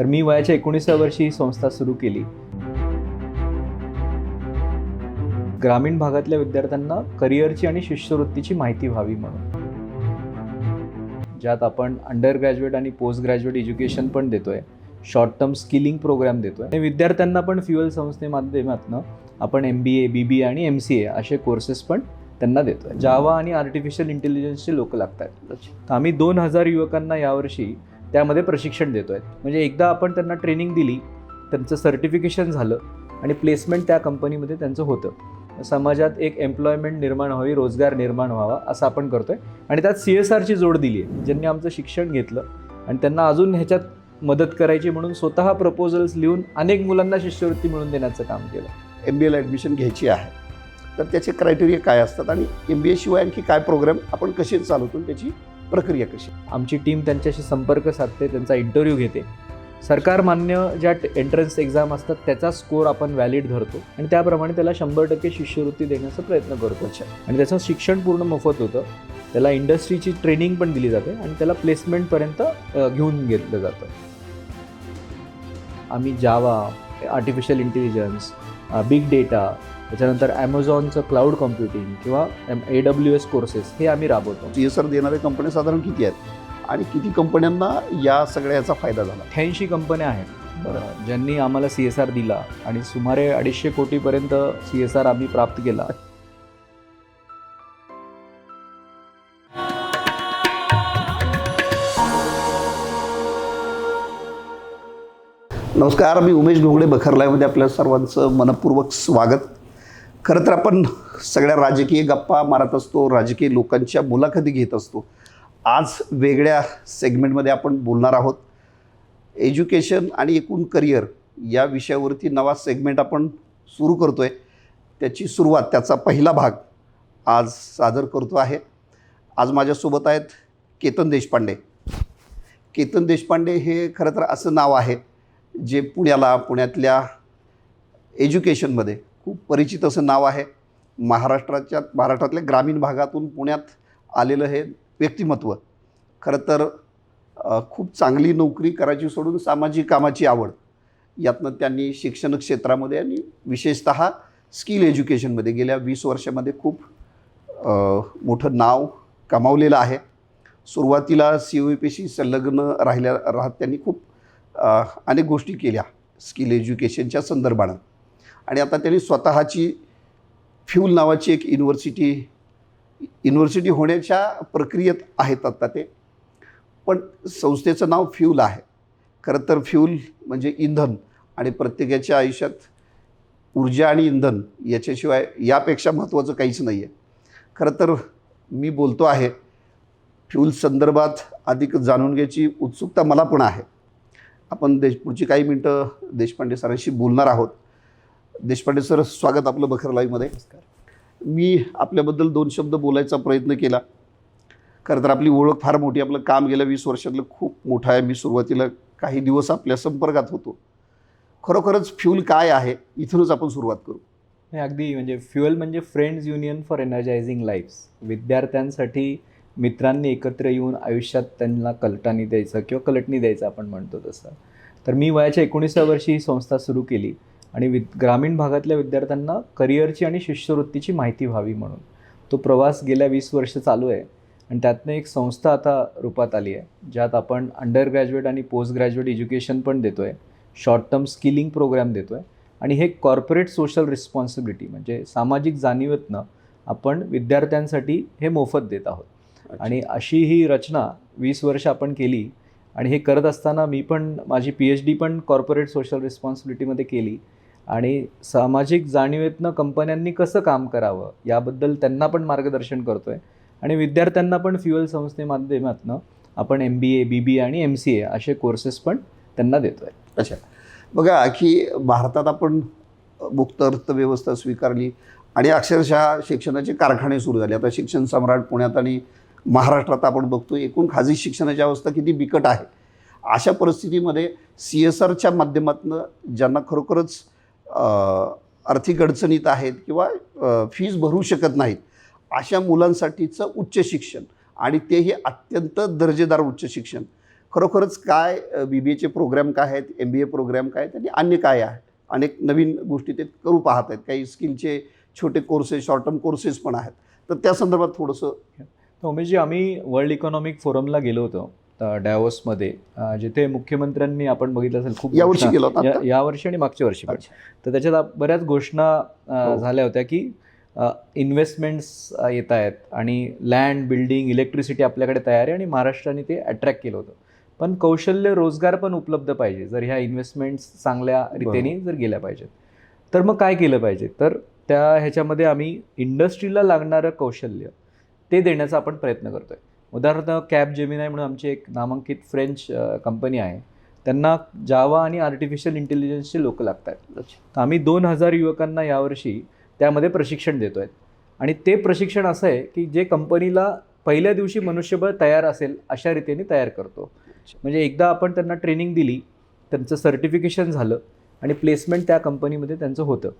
तर मी वयाच्या एकोणीसाव्या वर्षी ही संस्था सुरू केली. ग्रामीण भागातल्या विद्यार्थ्यांना करिअरची आणि शिष्यवृत्तीची माहिती व्हावी म्हणून. ज्यात आपण अंडर ग्रॅज्युएट आणि पोस्ट ग्रॅज्युएट एज्युकेशन पण देतोय. शॉर्ट टर्म स्किलिंग प्रोग्राम देतोय. आणि विद्यार्थ्यांना पण फ्युअल संस्थेमाध्यमातनं आपण एम बी ए बी बी ए आणि एम सी ए असे कोर्सेस पण त्यांना देतोय. जावा आणि आर्टिफिशियल इंटेलिजन्सचे लोक लागतात तर आम्ही दोन हजार युवकांना यावर्षी त्यामध्ये प्रशिक्षण देतो आहे म्हणजे एकदा आपण त्यांना ट्रेनिंग दिली त्यांचं सर्टिफिकेशन झालं आणि प्लेसमेंट त्या कंपनीमध्ये त्यांचं होतं. समाजात एक एम्प्लॉयमेंट निर्माण व्हावी रोजगार निर्माण व्हावा असं आपण करतोय. आणि त्यात सी एस आरची जोड दिली आहे ज्यांनी आमचं शिक्षण घेतलं आणि त्यांना अजून ह्याच्यात मदत करायची म्हणून स्वतः प्रपोजल्स लिहून अनेक मुलांना शिष्यवृत्ती मिळवून देण्याचं काम केलं. एम बी एला ॲडमिशन घ्यायची आहे. तर त्याचे क्रायटेरिया काय असतात आणि एम बी एशिवाय आणखी काय प्रोग्राम आपण कसे चालवतो त्याची प्रक्रिया कशी? आमची टीम त्यांच्याशी संपर्क साधते त्यांचा इंटरव्ह्यू घेते. सरकार मान्य ज्या एंट्रन्स एक्झाम असतात त्याचा स्कोर आपण व्हॅलिड धरतो आणि त्याप्रमाणे त्याला शंभर टक्के शिष्यवृत्ती देण्याचा प्रयत्न करतो. अच्छा. आणि त्याचं शिक्षण पूर्ण मोफत होतं. त्याला इंडस्ट्रीची ट्रेनिंग पण दिली जाते आणि त्याला प्लेसमेंटपर्यंत घेऊन घेतलं जातं. आम्ही Java artificial intelligence big data त्याच्यानंतर ॲमेझॉनचं क्लाउड कॉम्प्युटिंग किंवा ए डब्ल्यू एस कोर्सेस हे आम्ही राबवतो. सी एस आर देणारे कंपन्या साधारण किती आहेत? आणि किती कंपन्यांना या सगळ्याचा फायदा झाला? अठ्ठ्याऐंशी कंपन्या आहेत. ज्यांनी आम्हाला सी एस आर दिला आणि सुमारे अडीचशे कोटीपर्यंत सी एस आर आम्ही प्राप्त केला. नमस्कार मी उमेश घोंगडे बखरलायमध्ये आपल्या सर्वांचं मनपूर्वक स्वागत. खरं तर आपण सगळ्या राजकीय गप्पा मारत असतो राजकीय लोकांच्या मुलाखती घेत असतो. आज वेगळ्या सेगमेंटमध्ये आपण बोलणार आहोत. एज्युकेशन आणि एकूण करिअर या विषयावरती नवा सेगमेंट आपण सुरू करतो आहे त्याची सुरुवात त्याचा पहिला भाग आज सादर करतो आहे. आज माझ्यासोबत आहेत केतन देशपांडे. केतन देशपांडे हे खरं तर असं नाव आहे जे पुण्याला पुण्यातल्या एज्युकेशनमध्ये खूप परिचित असं नाव आहे. महाराष्ट्राच्या महाराष्ट्रातल्या ग्रामीण भागातून पुण्यात आलेलं हे व्यक्तिमत्व. खरं तर खूप चांगली नोकरी करायची सोडून सामाजिक कामाची आवड. यातनं त्यांनी शिक्षण क्षेत्रामध्ये आणि विशेषत स्किल एज्युकेशनमध्ये गेल्या वीस वर्षामध्ये खूप मोठं नाव कमावलेलं आहे. सुरुवातीला सी ओ पीशी संलग्न राहिल्या राहत त्यांनी खूप अनेक गोष्टी केल्या स्किल एज्युकेशनच्या संदर्भानं. आणि आता त्यांनी स्वतःची फ्यूल नावाची एक युनिव्हर्सिटी युनिव्हर्सिटी होण्याच्या प्रक्रियेत आहेत आता ते. पण संस्थेचं नाव फ्यूल आहे. खरं तर फ्यूल म्हणजे इंधन आणि प्रत्येकाच्या आयुष्यात ऊर्जा आणि इंधन याच्याशिवाय यापेक्षा महत्त्वाचं काहीच नाही आहे खरं तर मी बोलतो आहे फ्यूल संदर्भात अधिक जाणून घ्यायची उत्सुकता मला पण आहे. आपण देश पुढची काही मिनटं देशपांडे सरांशी बोलणार आहोत. देशपांडे सर स्वागत आपलं बखर लाईव्हमध्ये मी आपल्याबद्दल दोन शब्द बोलायचा प्रयत्न केला. खरं तर आपली ओळख फार मोठी आपलं काम गेल्या वीस वर्षातलं खूप मोठं आहे. मी सुरुवातीला काही दिवस आपल्या संपर्कात होतो. खरोखरच फ्यूल काय आहे? इथूनच आपण सुरुवात करू. हे अगदी म्हणजे फ्युअल म्हणजे friends union for energizing lives विद्यार्थ्यांसाठी मित्रांनी एकत्र येऊन आयुष्यात त्यांना कलटानी द्यायचं किंवा कलटणी द्यायचं आपण म्हणतो तसं. तर मी वयाच्या एकोणीसाव्या वर्षी ही संस्था सुरू केली. आणि वि ग्रामीण भागातल्या विद्यार्थ्यांना करिअरची आणि शिष्यवृत्तीची माहिती व्हावी म्हणून. तो प्रवास गेल्या वीस वर्ष चालू आहे आणि त्यातनं एक संस्था आता रूपात आली आहे ज्यात आपण अंडर ग्रॅज्युएट आणि पोस्ट ग्रॅज्युएट एज्युकेशन पण देतो आहे शॉर्ट टर्म स्किलिंग प्रोग्राम देतो आहे आणि हे कॉर्पोरेट सोशल रिस्पॉन्सिबिलिटी म्हणजे सामाजिक जाणीवेतनं आपण विद्यार्थ्यांसाठी हे मोफत देत आहोत. आणि अशी ही रचना वीस वर्ष आपण केली आणि हे करत असताना मी पण माझी पी एच डी पण कॉर्पोरेट सोशल रिस्पॉन्सिबिलिटीमध्ये केली. आणि सामाजिक जाणीवेतनं कंपन्यांनी कसं काम करावं याबद्दल त्यांना पण मार्गदर्शन करतो आहे आणि विद्यार्थ्यांना पण फ्युअल संस्थेमाध्यमातनं आपण एम बी ए बी बी ए आणि एम सी ए असे कोर्सेस पण त्यांना देतो आहे अच्छा. बघा की भारतात आपण मुक्त अर्थव्यवस्था स्वीकारली आणि अक्षरशः शिक्षणाचे कारखाने सुरू झाले. आता शिक्षण सम्राट पुण्यात आणि महाराष्ट्रात आपण बघतो एकूण खाजगी शिक्षणाची अवस्था किती बिकट आहे. अशा परिस्थितीमध्ये सी एस आरच्या माध्यमातून ज्यांना खरोखरच आर्थिक अडचणीत आहेत किंवा फीज भरू शकत नाहीत अशा मुलांसाठीचं उच्च शिक्षण आणि तेही अत्यंत दर्जेदार उच्च शिक्षण. खरोखरच काय बी बी एचे प्रोग्राम काय आहेत एम बी ए प्रोग्राम काय आहेत आणि अन्य काय आहे अनेक नवीन गोष्टी ते करू पाहत आहेत. काही स्किलचे छोटे कोर्सेस शॉर्ट टर्म कोर्सेस पण आहेत. तर त्या संदर्भात थोडंसं उमेशजी आम्ही वर्ल्ड इकॉनॉमिक फोरमला गेलो होतो. डॅवोसमध्ये जिथे मुख्यमंत्र्यांनी आपण बघितलं असेल खूप यावर्षी आता? यावर्षी आणि मागच्या वर्षी पण. तर त्याच्यात बऱ्याच घोषणा हो. झाल्या होत्या की इन्व्हेस्टमेंट्स येत आहेत आणि लँड बिल्डिंग इलेक्ट्रिसिटी आपल्याकडे तयार आहे आणि महाराष्ट्राने ते अट्रॅक्ट केलं होतं पण कौशल्य रोजगार पण उपलब्ध पाहिजे जर ह्या इन्व्हेस्टमेंट्स चांगल्या रीतीने जर गेल्या पाहिजेत तर मग काय केलं पाहिजे तर त्या ह्याच्यामध्ये आम्ही इंडस्ट्रीला लागणारं कौशल्य ते देण्याचा आपण प्रयत्न करतोय उदाहरणार्थ कॅब जेमिनाय म्हणून आमची एक नामांकित फ्रेंच कंपनी आहे. त्यांना जावा आणि आर्टिफिशियल इंटेलिजन्सचे लोक लागत आहेत तर आम्ही दोन हजार युवकांना यावर्षी त्यामध्ये प्रशिक्षण देतो आहेत आणि ते प्रशिक्षण असं आहे की जे कंपनीला पहिल्या दिवशी मनुष्यबळ तयार असेल अशा रीतीने तयार करतो. म्हणजे एकदा आपण त्यांना ट्रेनिंग दिली त्यांचं सर्टिफिकेशन झालं आणि प्लेसमेंट त्या कंपनीमध्ये त्यांचं होतं.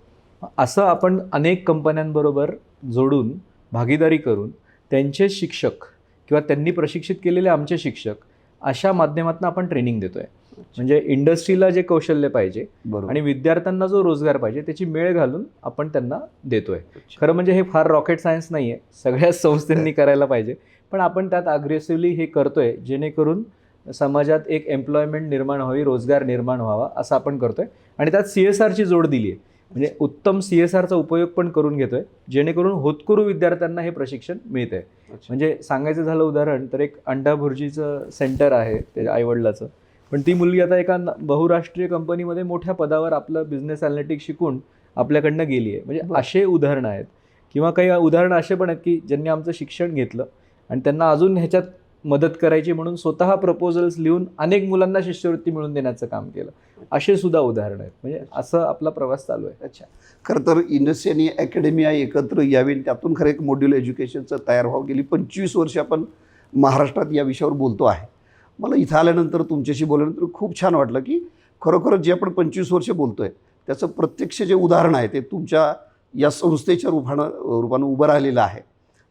असं आपण अनेक कंपन्यांबरोबर जोडून भागीदारी करून त्यांचे शिक्षक किंवा त्यांनी प्रशिक्षित केलेले आमचे शिक्षक अशा माध्यमातून आपण ट्रेनिंग देतोय. म्हणजे इंडस्ट्रीला जे कौशल्य पाहिजे आणि विद्यार्थ्यांना जो रोजगार पाहिजे त्याची मेळ घालून आपण त्यांना देतोय. खरं म्हणजे हे फार रॉकेट सायन्स नाही आहे सगळ्याच संस्थांनी करायला पाहिजे. पण आपण त्यात अग्रेसिव्हली हे करतोय जेणेकरून समाजात एक एम्प्लॉयमेंट निर्माण व्हावी रोजगार निर्माण व्हावा असं आपण करतोय. आणि त्यात सी एस आरची जोड दिली आहे म्हणजे उत्तम सी एस आरचा उपयोग पण करून घेतोय. जेणेकरून होतकरू विद्यार्थ्यांना हे प्रशिक्षण मिळत आहे म्हणजे सांगायचं झालं उदाहरण तर एक अंडा भुर्जीचं सेंटर आहे ते आईवडिलाचं. पण ती मुलगी आता एका बहुराष्ट्रीय कंपनीमध्ये मोठ्या पदावर आपलं बिझनेस अनालिटिक्स शिकून आपल्याकडनं गेली आहे म्हणजे. असे उदाहरणं आहेत. किंवा काही उदाहरणं असे पण आहेत की ज्यांनी आमचं शिक्षण घेतलं आणि त्यांना अजून ह्याच्यात मदत करायची म्हणून स्वतः प्रपोजल्स लिहून अनेक मुलांना शिष्यवृत्ती मिळवून देण्याचं काम केलं. असे सुद्धा उदाहरणं आहेत. म्हणजे असं आपला प्रवास चालू आहे. अच्छा. खरं तर इंडस्ट्री आणि अकॅडमिया एकत्र यावी त्यातून खरं एक मॉड्यूल एज्युकेशनचं तयार व्हावं गेली. पंचवीस वर्ष आपण महाराष्ट्रात या विषयावर बोलतो आहे. मला इथं आल्यानंतर तुमच्याशी बोलल्यानंतर खूप छान वाटलं की खरोखरच जे आपण पंचवीस वर्ष बोलतोय त्याचं प्रत्यक्ष जे उदाहरण आहे ते तुमच्या या संस्थेच्या रूपानं रूपानं उभं राहिलेलं आहे.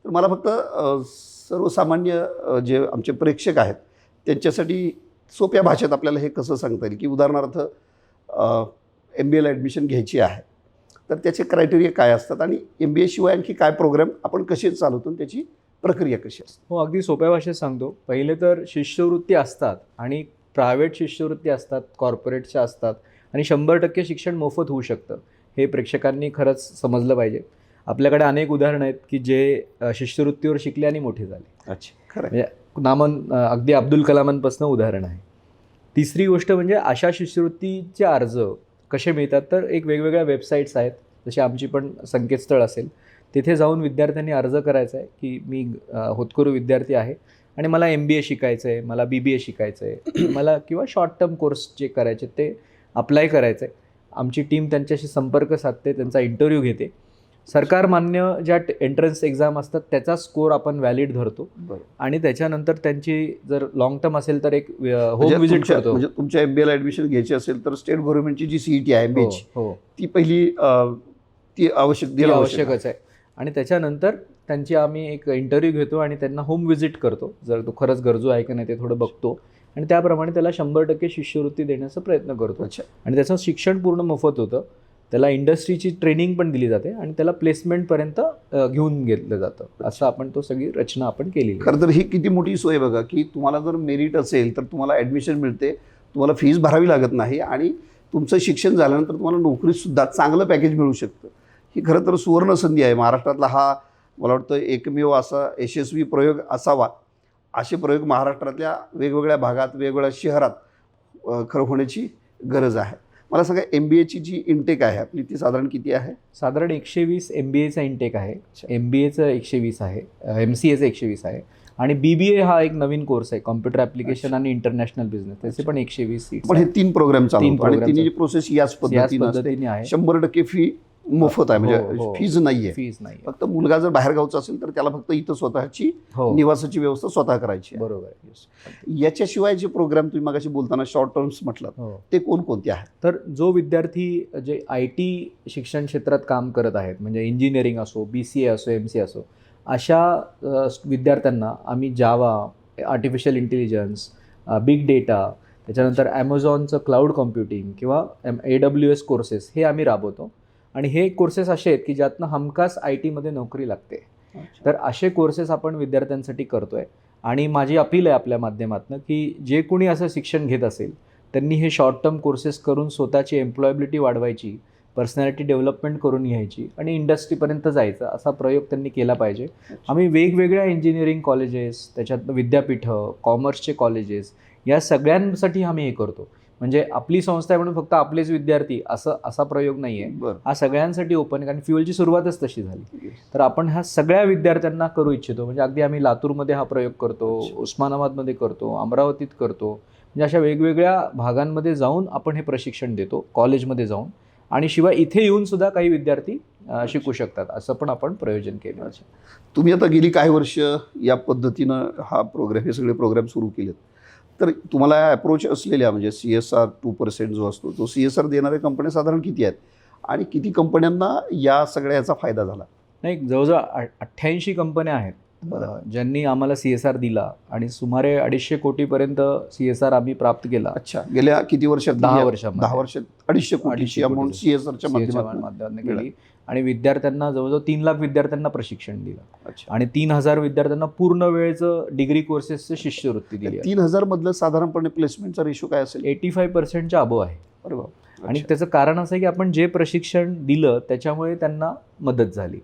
तर मला फक्त सर्वसामान्य जे आमचे प्रेक्षक आहेत त्यांच्यासाठी सोप्या भाषेत आपल्याला हे कसं सांगता येईल? की उदाहरणार्थ एम बी एला ॲडमिशन घ्यायची आहे तर त्याचे क्रायटेरिया काय असतात आणि एम बी शिवाय आणखी काय प्रोग्राम आपण कसे चालवतो त्याची प्रक्रिया कशी असते? हो अगदी सोप्या भाषेत सांगतो. पहिले तर शिष्यवृत्ती असतात आणि प्रायव्हेट शिष्यवृत्ती असतात कॉर्पोरेटच्या असतात आणि शंभर टक्के शिक्षण मोफत होऊ शकतं. हे प्रेक्षकांनी खरंच समजलं पाहिजे. आपल्याकडे अनेक उदाहरणं आहेत की जे शिष्यवृत्तीवर शिकले आणि मोठे झाले. अच्छा खरं आहे. नामन अगदी अब्दुल कलामांपासून उदाहरण आहे. तिसरी गोष्ट म्हणजे अशा शिष्यवृत्तीचे अर्ज कसे मिळतात? तर एक वेगवेगळ्या वेबसाईट्स आहेत. जशी आमची पण संकेतस्थळ असेल. तिथे जाऊन विद्यार्थ्यांनी अर्ज करायचा आहे की मी होतकरू विद्यार्थी आहे आणि मला एम बी ए शिकायचं आहे मला बी बी ए शिकायचं आहे. मला किंवा शॉर्ट टर्म कोर्स जे करायचे ते अप्लाय करायचं आहे. आमची टीम त्यांच्याशी संपर्क साधते त्यांचा इंटरव्ह्यू घेते. सरकार मान्य ज्या एंट्रन्स एक्झाम असतात त्याचा स्कोर आपण व्हॅलिड धरतो. आणि त्याच्यानंतर त्यांची जर लॉंग टर्म असेल तर एक म्हणजे होम व्हिजिट तुमच्या- करतो. म्हणजे तुमच्या एम बी एला ॲडमिशन घ्यायची असेल तर स्टेट गव्हर्नमेंटची जी सीईटी आहे हो, एमबीची हो ती पहिली ती आवश्यक. आवश्यकच आहे. आणि त्याच्यानंतर त्यांची आम्ही एक इंटरव्ह्यू घेतो आणि त्यांना होम व्हिजिट करतो. जर तो खरंच गरजू आहे का नाही ते थोडं बघतो. आणि त्याप्रमाणे त्याला शंभर टक्के शिष्यवृत्ती देण्याचा प्रयत्न करतो. आणि त्याचं शिक्षण पूर्ण मोफत होतं. त्याला इंडस्ट्रीची ट्रेनिंग पण दिली जाते आणि त्याला प्लेसमेंटपर्यंत घेऊन घेतलं जातं. असं आपण तो सगळी रचना आपण केली खरं तर ही किती मोठी सोय बघा की तुम्हाला जर मेरिट असेल तर तुम्हाला ॲडमिशन मिळते तुम्हाला फीज भरावी लागत नाही आणि तुमचं शिक्षण झाल्यानंतर तुम्हाला नोकरीतसुद्धा चांगलं पॅकेज मिळू शकतं. ही खरं तर सुवर्ण संधी आहे. महाराष्ट्रातला हा मला वाटतं एकमेव असा यशस्वी प्रयोग असावा. असे प्रयोग महाराष्ट्रातल्या वेगवेगळ्या भागात वेगवेगळ्या शहरात खरं होण्याची गरज आहे. मला सांगा एम बी एची जी इंटेक आहे आपली ती साधारण किती आहे? साधारण एकशे वीस एम बी एचा इंटेक आहे. एम बी एचं एकशे वीस आहे. एम सी एचं एकशे वीस आहे. आणि बी बी ए हा एक नवीन कोर्स आहे कॉम्प्युटर ॲप्लिकेशन आणि इंटरनॅशनल बिझनेस त्याचे पण एकशे वीस पण हे तीन प्रोग्राम चालू आणि तिन्ही. प्रोसेस याच पद्धतीने आहे. शंभर टक्के फी मोफत आहे हो, म्हणजे हो. फीज नाही आहे फीज नाही फक्त मुलगा जर बाहेर गावचा असेल तर त्याला फक्त इथं स्वतःची हो. निवासाची व्यवस्था स्वतः करायची बरोबर. याच्याशिवाय जे प्रोग्राम तुम्ही मगाशी बोलताना शॉर्ट टर्म्स म्हटलं हो. ते कोणकोणते आहेत? तर जो विद्यार्थी जे आय टी शिक्षण क्षेत्रात काम करत आहेत म्हणजे इंजिनिअरिंग असो बी सी ए असो एम सी असो अशा विद्यार्थ्यांना आम्ही Java artificial intelligence big data त्याच्यानंतर ॲमेझॉनचं क्लाउड कॉम्प्युटिंग किंवा M A W S courses हे आम्ही राबवतो. आणि हे कोर्सेस असे आहेत की ज्यातनं हमखास आय टीमध्ये नोकरी लागते. तर असे कोर्सेस आपण विद्यार्थ्यांसाठी करतोय. आणि माझी अपील आहे आपल्या माध्यमातून की जे कोणी असं शिक्षण घेत असेल त्यांनी हे शॉर्ट टर्म कोर्सेस करून स्वतःची एम्प्लॉयबिलिटी वाढवायची पर्सनॅलिटी डेव्हलपमेंट करून घ्यायची आणि इंडस्ट्रीपर्यंत जायचं असा प्रयोग त्यांनी केला पाहिजे. आम्ही वेगवेगळ्या इंजिनिअरिंग कॉलेजेस त्याच्यात विद्यापीठं कॉमर्सचे कॉलेजेस या सगळ्यांसाठी आम्ही हे करतो. म्हणजे आपली संस्था आहे म्हणून फक्त आपलेच विद्यार्थी असं असा प्रयोग नाही आहे हा सगळ्यांसाठी ओपन आहे कारण फ्युएलची सुरुवातच तशी झाली. तर आपण ह्या सगळ्या विद्यार्थ्यांना करू इच्छितो. म्हणजे अगदी आम्ही लातूरमध्ये हा प्रयोग करतो. उस्मानाबादमध्ये करतो अमरावतीत करतो. म्हणजे अशा वेगवेगळ्या भागांमध्ये जाऊन आपण हे प्रशिक्षण देतो कॉलेजमध्ये जाऊन. आणि शिवाय इथे येऊन सुद्धा काही विद्यार्थी शिकू शकतात असं पण आपण प्रयोजन केलं. तुम्ही आता गेली काही वर्ष या पद्धतीनं हा प्रोग्राम हे सगळे प्रोग्राम सुरू केलेत. तर तुम्हाला अप्रोच असलेल्या म्हणजे C S R two percent जो असतो तो सी एस आर देणाऱ्या कंपन्या साधारण किती आहेत? आणि किती कंपन्यांना या सगळ्या याचा फायदा झाला? नाही जवळजवळ अठ्ठ्याऐंशी कंपन्या आहेत. ज्यांनी आम्हाला सी एस आर दिला आणि सुमारे अडीचशे कोटीपर्यंत सी एस आर आम्ही प्राप्त केला. अच्छा गेल्या किती वर्षात? दहा वर्षामध्ये. दहा वर्षात अडीचशे अडीचशे अमाऊंट. सी एस आरच्या माध्यमातून. केली. आणि विद्यार्थ्यांना जवळजवळ तीन लाख विद्यार्थ्यांना प्रशिक्षण दिलं. आणि तीन हजार विद्यार्थ्यांना पूर्ण वेळचं डिग्री कोर्सेसचं शिष्यवृत्ती दिली तीन हजार मधलं साधारणपणे प्लेसमेंटचा रेशो काय असेल? एटी फाईव्ह पर्सेंटच्या अबो आहे. वा आणि त्याचं कारण असं आहे की आपण जे प्रशिक्षण दिलं त्याच्यामुळे त्यांना मदत झाली.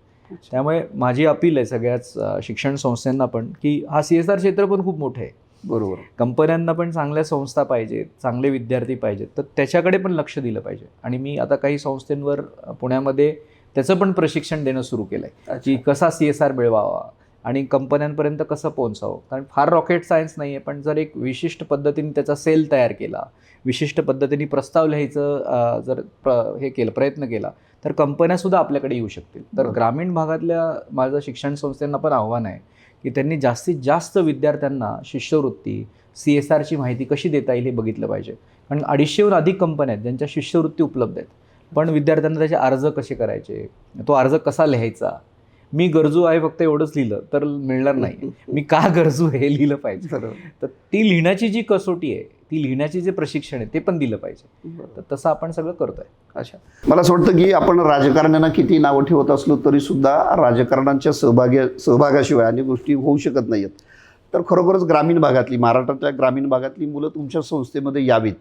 त्यामुळे माझी अपील आहे सगळ्याच शिक्षण संस्थांना पण की हा सी एस आर क्षेत्र पण खूप मोठं आहे. बरोबर. कंपन्यांना पण चांगल्या संस्था पाहिजेत चांगले विद्यार्थी पाहिजेत. तर त्याच्याकडे पण लक्ष दिलं पाहिजे. आणि मी आता काही संस्थांवर पुण्यामध्ये त्याचं पण प्रशिक्षण देणं सुरू केलं आहे की कसा सी एस आर मिळवावा आणि कंपन्यांपर्यंत कसं पोहोचावं. कारण फार रॉकेट सायन्स नाही आहे पण जर एक विशिष्ट पद्धतीने त्याचा सेल तयार केला विशिष्ट पद्धतीने प्रस्ताव लिहायचं जर प्र हे केलं प्रयत्न केला तर कंपन्यासुद्धा आपल्याकडे येऊ शकतील. तर. ग्रामीण भागातल्या माझं शिक्षण संस्थांना पण आव्हान आहे की त्यांनी जास्तीत जास्त विद्यार्थ्यांना शिष्यवृत्ती सी एस आरची माहिती कशी देता येईल हे बघितलं पाहिजे. कारण अडीचशेहून अधिक कंपन्या आहेत ज्यांच्या शिष्यवृत्ती उपलब्ध आहेत. पण विद्यार्थ्यांना त्याचे अर्ज कसे करायचे? तो अर्ज कसा लिहायचा? मी गरजू आहे फक्त एवढंच लिहिलं तर मिळणार नाही. मी का गरजू आहे हे लिहिलं पाहिजे. तर ती लिहिण्याची जी कसोटी आहे ती लिहिण्याची जे प्रशिक्षण आहे ते पण दिलं पाहिजे. तर तसं आपण सगळं करतोय. अच्छा. मला असं वाटतं की आपण राजकारण्यांना किती नावं ठेवत असलो तरी सुद्धा राजकारणांच्या सहभाग्या सहभागाशिवाय अनेक गोष्टी होऊ शकत नाहीत तर खरोखरच ग्रामीण भागातली महाराष्ट्रातल्या ग्रामीण भागातली मुलं तुमच्या संस्थेमध्ये यावीत.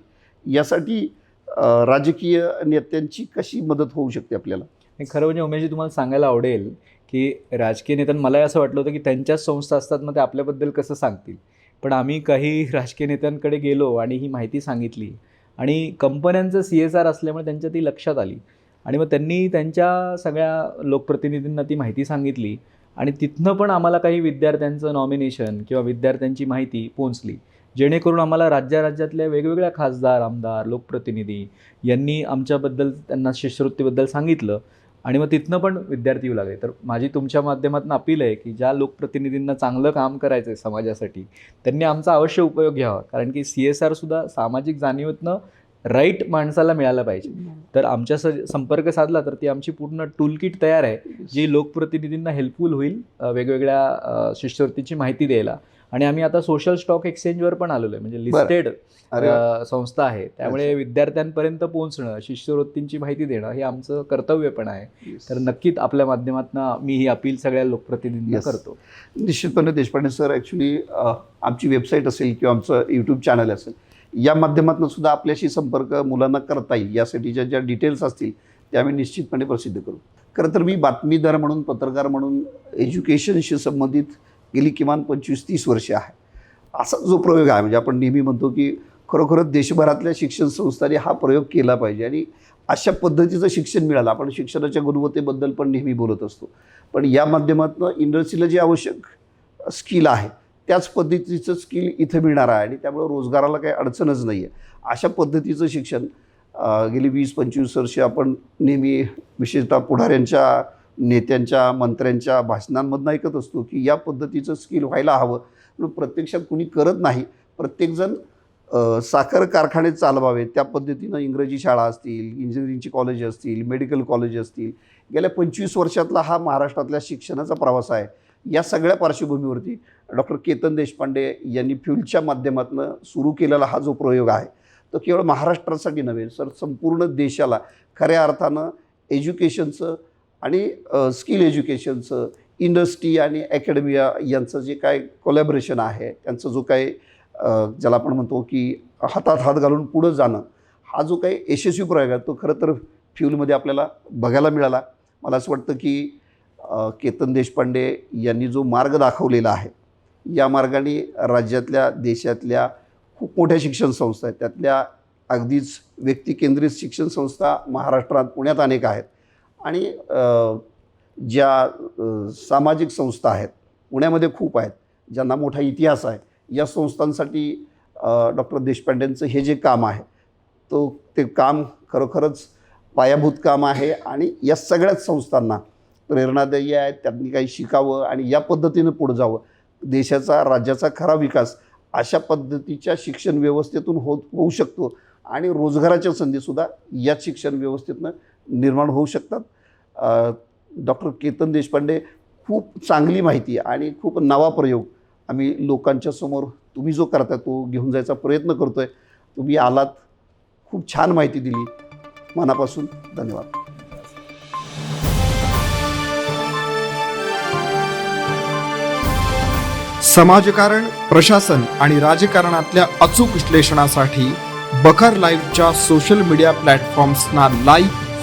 यासाठी राजकीय नेत्यांची कशी मदत होऊ शकते आपल्याला? खरं म्हणजे उमेशजी तुम्हाला सांगायला आवडेल की राजकीय नेत्यांना मलाही असं वाटलं होतं की त्यांच्याच संस्था असतात मग ते आपल्याबद्दल कसं सांगतील? पण आम्ही काही राजकीय नेत्यांकडे गेलो आणि ही माहिती सांगितली आणि कंपन्यांचं सी एस आर असल्यामुळे त्यांच्या ती लक्षात आली. आणि मग त्यांनी त्यांच्या सगळ्या लोकप्रतिनिधींना ती माहिती सांगितली आणि तिथनं पण आम्हाला काही विद्यार्थ्यांचं नॉमिनेशन किंवा विद्यार्थ्यांची माहिती पोहोचली. जेणेकरून आम्हाला राज्या राज्यातल्या वेगवेगळ्या खासदार आमदार लोकप्रतिनिधी यांनी आमच्याबद्दल त्यांना शिष्यवृत्तीबद्दल सांगितलं आणि मग तिथनं पण विद्यार्थी येऊ लागले. तर माझी तुमच्या माध्यमातून अपील आहे की ज्या लोकप्रतिनिधींना चांगलं काम करायचं आहे समाजासाठी त्यांनी आमचा अवश्य उपयोग घ्यावा. कारण की सी एस आरसुद्धा सामाजिक जाणीवेतनं राईट माणसाला मिळालं पाहिजे. तर आमच्या स संपर्क साधला तर ती आमची पूर्ण टूल किट तयार आहे जी लोकप्रतिनिधींना हेल्पफुल होईल वेगवेगळ्या शिष्यवृत्तीची माहिती द्यायला. आणि आम्ही आता सोशल स्टॉक एक्सचेंजवर पण आलेलो आहे. म्हणजे लिस्टेड. संस्था आहे. त्यामुळे विद्यार्थ्यांपर्यंत पोहोचणं शिष्यवृत्तींची माहिती देणं हे आमचं कर्तव्य पण आहे. तर नक्कीच आपल्या माध्यमातून मी ही अपील सगळ्या लोकप्रतिनिधींना. करतो. निश्चितपणे देशपांडे सर ॲक्च्युली आमची वेबसाईट असेल किंवा आमचं यूट्यूब चॅनल असेल या माध्यमातून सुद्धा आपल्याशी संपर्क मुलांना करता येईल. यासाठीच्या ज्या डिटेल्स असतील त्या आम्ही निश्चितपणे प्रसिद्ध करू. खरं तर मी बातमीदार म्हणून पत्रकार म्हणून एज्युकेशनशी संबंधित गेली किमान पंचवीस तीस वर्षे आहे. असा जो प्रयोग आहे म्हणजे आपण नेहमी म्हणतो की खरोखरच देशभरातल्या शिक्षण संस्थांनी हा प्रयोग केला पाहिजे आणि अशा पद्धतीचं शिक्षण मिळालं. आपण शिक्षणाच्या गुणवत्तेबद्दल पण नेहमी बोलत असतो. पण या माध्यमातून इंडस्ट्रीला जे आवश्यक स्किल आहे त्याच पद्धतीचं स्किल इथं मिळणार आहे आणि त्यामुळे रोजगाराला काही अडचणच नाही आहे अशा पद्धतीचं शिक्षण गेली वीस पंचवीस वर्षे आपण नेहमी विशेषतः पुढाऱ्यांच्या नेत्यांच्या मंत्र्यांच्या भाषणांमधनं ऐकत असतो की या पद्धतीचं स्किल व्हायला हवं. पण प्रत्यक्षात कुणी करत नाही. प्रत्येकजण साखर कारखाने चालवावेत त्या पद्धतीनं इंग्रजी शाळा असतील इंजिनिअरिंगची कॉलेज असतील मेडिकल कॉलेज असतील. गेल्या पंचवीस वर्षातला हा महाराष्ट्रातल्या शिक्षणाचा प्रवास आहे. या सगळ्या पार्श्वभूमीवरती डॉक्टर केतन देशपांडे यांनी फ्युलच्या माध्यमातून सुरू केलेला हा जो प्रयोग आहे तो केवळ महाराष्ट्रासाठी नव्हे सर संपूर्ण देशाला खऱ्या अर्थानं एज्युकेशनचं आणि स्किल एज्युकेशनचं इंडस्ट्री आणि अकॅडमिया यांचं जे काय कोलॅबरेशन आहे त्यांचं जो काय ज्याला आपण म्हणतो की हातात हात घालून पुढं जाणं हा जो काही यशस्वी प्रयोग आहे तो खरं तर फ्यूलमध्ये आपल्याला बघायला मिळाला. मला असं वाटतं की केतन देशपांडे यांनी जो मार्ग दाखवलेला आहे या मार्गाने राज्यातल्या देशातल्या खूप मोठ्या शिक्षण संस्था आहेत. त्यातल्या अगदीच व्यक्तिकेंद्रित शिक्षण संस्था महाराष्ट्रात पुण्यात अनेक आहेत. आणि ज्या सामाजिक संस्था आहेत पुण्यामध्ये खूप आहेत ज्यांना मोठा इतिहास आहे या संस्थांसाठी डॉक्टर देशपांडेंचं हे जे काम आहे तो ते काम खरोखरच पायाभूत काम आहे आणि या सगळ्याच संस्थांना प्रेरणादायी आहे त्यांनी काही शिकावं आणि या पद्धतीनं पुढं जावं. देशाचा राज्याचा खरा विकास अशा पद्धतीच्या शिक्षण व्यवस्थेतून होत होऊ शकतो आणि रोजगाराच्या संधीसुद्धा या शिक्षण व्यवस्थेतनं निर्माण होऊ शकतात. डॉक्टर केतन देशपांडे खूप चांगली माहिती आणि खूप नवा प्रयोग आम्ही लोकांच्या समोर तुम्ही जो करताय तो घेऊन जायचा प्रयत्न करतो आहे तुम्ही आलात खूप छान माहिती दिली. मनापासून धन्यवाद. समाजकारण प्रशासन आणि राजकारणातल्या अचूक विश्लेषणासाठी बखर लाईव्हच्या सोशल मीडिया प्लॅटफॉर्म्सना लाईक